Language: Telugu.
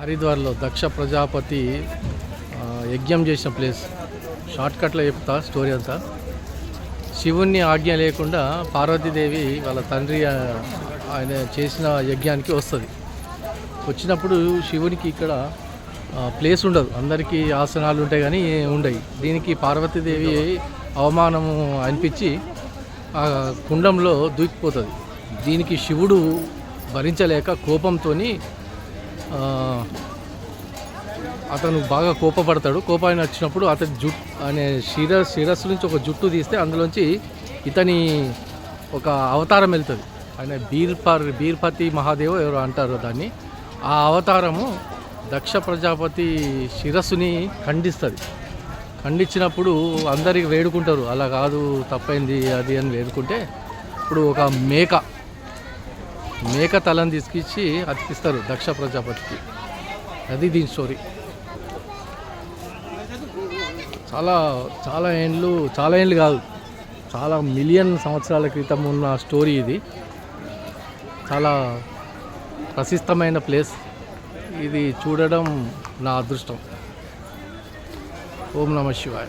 హరిద్వార్లో దక్ష ప్రజాపతి యజ్ఞం చేసిన ప్లేస్. షార్ట్కట్లో చెప్తా స్టోరీ అంతా. శివుణ్ణి ఆజ్ఞ లేకుండా పార్వతీదేవి వాళ్ళ తండ్రి ఆయన చేసిన యజ్ఞానికి వస్తుంది. వచ్చినప్పుడు శివునికి ఇక్కడ ప్లేస్ ఉండదు. అందరికీ ఆసనాలు ఉంటాయి కానీ ఉండయి. దీనికి పార్వతీదేవి అవమానము అనిపించి ఆ కుండంలో దూకిపోతుంది. దీనికి శివుడు భరించలేక కోపంతో అతను బాగా కోపపడతాడు. కోపాయన వచ్చినప్పుడు అతని జుట్ అనే శిర శిరస్సు నుంచి ఒక జుట్టు తీస్తే అందులోంచి ఇతని ఒక అవతారం వెళ్తుంది. ఆయన బీర్పర్ బీర్పతి మహాదేవ్ ఎవరు అంటారు దాన్ని. ఆ అవతారము దక్ష ప్రజాపతి శిరస్సుని ఖండిస్తుంది. ఖండించినప్పుడు అందరికి వేడుకుంటారు. అలా కాదు తప్పైంది అది అని వేడుకుంటే ఇప్పుడు ఒక మేక మేక తలని తీసుకొచ్చి అతికిస్తారు దక్ష ప్రజాపతికి. అది దీని స్టోరీ. చాలా చాలా ఏండ్లు చాలా ఏండ్లు కాదు. చాలా మిలియన్ సంవత్సరాల క్రితం ఉన్న స్టోరీ ఇది. చాలా ప్రసిద్ధమైన ప్లేస్. ఇది చూడడం నా అదృష్టం. ఓం నమ శివాయ.